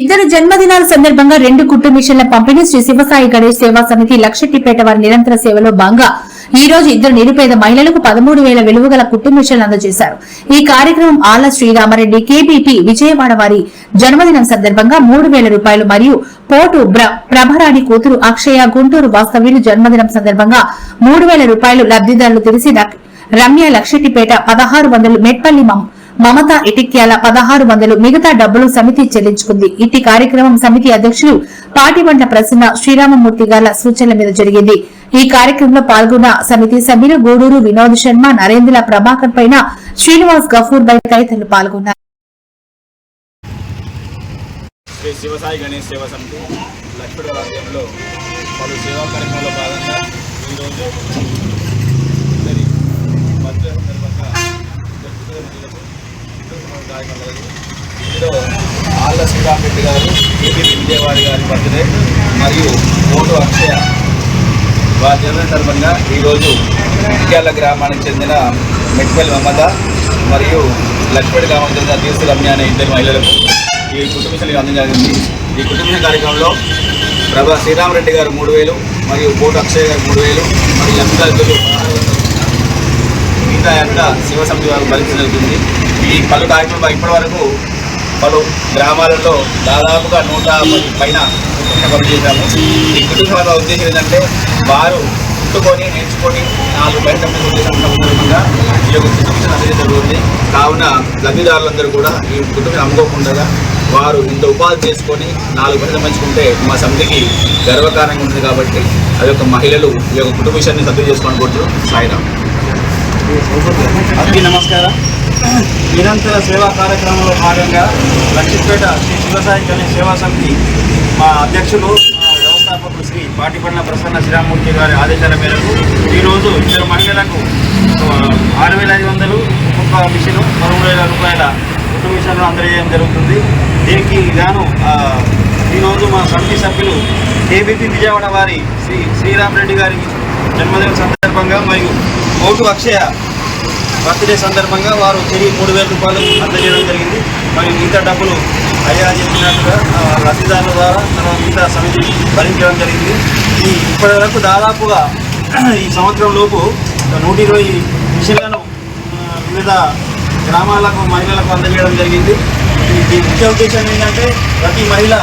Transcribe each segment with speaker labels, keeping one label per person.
Speaker 1: ఇద్దరు జన్మదినాల సందర్భంగా రెండు కుట్టు మిషన్ల పంపిణీ శ్రీ శివసాయి గణేష్ సేవా సమితి లక్షటిపేట వారి నిరంతర సేవలో భాగంగా ఈ రోజు ఇద్దరు నిరుపేద మహిళలకు పదమూడు వేల విలువగల కుట్టు మిషన్లు అందజేశారు. ఈ కార్యక్రమం ఆళ్ళ శ్రీరామరెడ్డి కేబీపీ విజయవాడ వారి జన్మదినం సందర్భంగా మూడు వేల రూపాయలు మరియు పోటు ప్రభరాణి కూతురు అక్షయ గుంటూరు వాస్తవ్యులు జన్మదినం సందర్భంగా మూడు వేల రూపాయలు లబ్దిదారులు తెలిసి రమ్య లక్షటిపేట పదహారు వందలు మెట్పల్లి మమత ఇటిక్యాల పదహారు వందలు మిగతా డబ్బులు సమితి చెల్లించుకుంది. ఇట్టి కార్యక్రమం సమితి అధ్యక్షులు పాటిబండ్ల ప్రసన్న శ్రీరామమూర్తి గారి సూచనల మీద జరిగింది. ఈ కార్యక్రమంలో పాల్గొన్న సమితి సభ్యులు గూడూరు వినోద్ శర్మ నరేంద్ర ప్రభాకర్ పైన శ్రీనివాస్ గఫూర్ బై తదితరులు పాల్గొన్నారు.
Speaker 2: శ్రీ శివసాయి గణేష్ సేవా సమితి లక్ష్మణ పలు సేవా కార్యక్రమంలో భాగంగా ఈరోజు ఇద్దరి బర్త్డే సందర్భంగా ఇద్దరు పుట్టిన రోజులకు ఇద్దరు ఇందులో ఆళ్ళ శ్రీరామరెడ్డి గారు ఏపీ విజయవాడ గారి బర్త్డే మరియు ఓటు అక్షయ వారి జన్మ సందర్భంగా ఈరోజు ఇట్యాల గ్రామానికి చెందిన మెట్పల్లి మమత మరియు లక్ష్మణ్ గ్రామానికి చెందిన తీర్సు రమ్య అనే ఇద్దరు మహిళలకు ఈ కుటుంబశాలకు అందజేసింది ఈ కుటుంబ కార్యక్రమంలో ప్రభా శ్రీరామరెడ్డి గారు మూడు వేలు మరియు బోటు అక్షయ్ గారు మూడు వేలు మరియు లక్ష్మీదాసులు మిగతా అంతా శివ సమితి వారు భరించడం జరుగుతుంది ఈ పలు కార్యక్రమాలు ఇప్పటి వరకు పలు గ్రామాలలో దాదాపుగా నూట పది పైన పనులు చేశాము. ఈ కుటుంబ ఉద్దేశం ఏంటంటే వారు పుట్టుకొని నేర్చుకొని నాలుగు బయట సందర్భంగా ఈ యొక్క శిక్షణ అనేది జరుగుతుంది. కావున లబ్ధిదారులందరూ కూడా ఈ కుటుంబం అమ్ముకోకుండా వారు ఇంత ఉపాధి చేసుకొని నాలుగు బయట సంపాదించుకుంటే మా సమితికి గర్వకారంగా ఉంటుంది కాబట్టి అది యొక్క మహిళలు ఈ యొక్క కుటుంబ విషయాన్ని సభ్యం చేసుకోవడం కోరుతూ సాయిరాం
Speaker 3: అందరికీ నమస్కారం. నిరంతర సేవా కార్యక్రమంలో భాగంగా లక్ష్మీపేట శ్రీ శివసాయి కళ్యాణ సేవా సమితి మా అధ్యక్షులు మా వ్యవస్థాపకులు శ్రీ పాటిపట్ల ప్రసన్న శ్రీరామూర్తి గారి ఆదేశాల మేరకు ఈరోజు ఇద్దరు మహిళలకు ఆరు వేల ఐదు వందలు ఒక్కొక్క మిషన్ పదమూడు వేల రూపాయల కుటుంబ మిషన్లు అందజేయడం జరుగుతుంది. దీనికి గాను ఈరోజు మా సమితి సభ్యులు కేబీపీ విజయవాడ వారి శ్రీ శ్రీరామ్ రెడ్డి గారి జన్మదిన సందర్భంగా మరియు ఓటు అక్షయ బర్త్డే సందర్భంగా వారు తిరిగి మూడు వేల రూపాయలు అందజేయడం జరిగింది. మరియు మిగతా డబ్బులు అయ్యా చెప్పినట్టుగా లబ్ధిదారుల ద్వారా తర్వాత మిగతా సమితి భరించడం జరిగింది. ఈ ఇప్పటి వరకు దాదాపుగా ఈ సంవత్సరం లోపు నూట ఇరవై మిషన్లను వివిధ గ్రామాలకు మహిళలకు అందజేయడం జరిగింది. ఈ- దీని ముఖ్య ఉద్దేశం ఏంటంటే ప్రతి మహిళ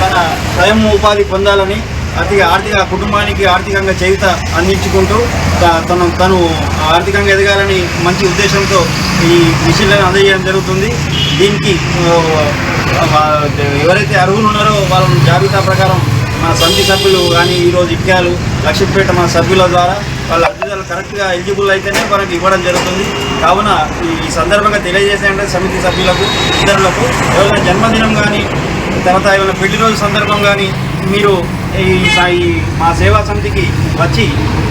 Speaker 3: తన స్వయం ఉపాధి పొందాలని ఆర్థిక ఆర్థిక కుటుంబానికి ఆర్థికంగా చేయుత అందించుకుంటూ త- తను తను ఆర్థికంగా ఎదగాలని మంచి ఉద్దేశంతో ఈ మిషన్లను అందజేయడం జరుగుతుంది. దీనికి ఎవరైతే అర్హులు ఉన్నారో వాళ్ళ జాబితా ప్రకారం మన సమితి సభ్యులు కానీ ఈరోజు ఇక్యాలు లక్ష్మీపేట మన సభ్యుల ద్వారా వాళ్ళ అర్జీదారులు కరెక్ట్గా ఎలిజిబుల్ అయితేనే మనకి ఇవ్వడం జరుగుతుంది. కావున ఈ సందర్భంగా తెలియజేసే సమితి సభ్యులకు ఇతరులకు ఎవరైనా జన్మదినం కానీ తర్వాత ఏమైనా పెళ్ళి రోజు సందర్భం కానీ మీరు ఈ మా సేవా సమితికి వచ్చి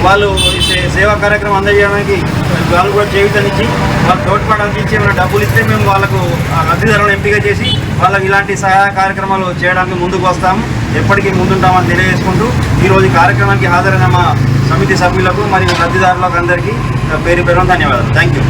Speaker 3: వాళ్ళు ఈ సే- సేవా కార్యక్రమం అందజేయడానికి వాళ్ళు కూడా చేయుతనిచ్చి వాళ్ళు తోడ్పాటు అందించి ఏమైనా డబ్బులు ఇస్తే మేము వాళ్ళకు ఆ లబ్ధిదారులను ఎంపిక చేసి వాళ్ళకి ఇలాంటి సహాయ కార్యక్రమాలు చేయడానికి ముందుకు వస్తాము ఎప్పటికీ ముందుంటామని తెలియజేసుకుంటూ ఈరోజు ఈ కార్యక్రమానికి హాజరైన మా సమితి సభ్యులకు మరియు లబ్ధిదారులకు అందరికీ పేరు పేరు ధన్యవాదాలు. Thank you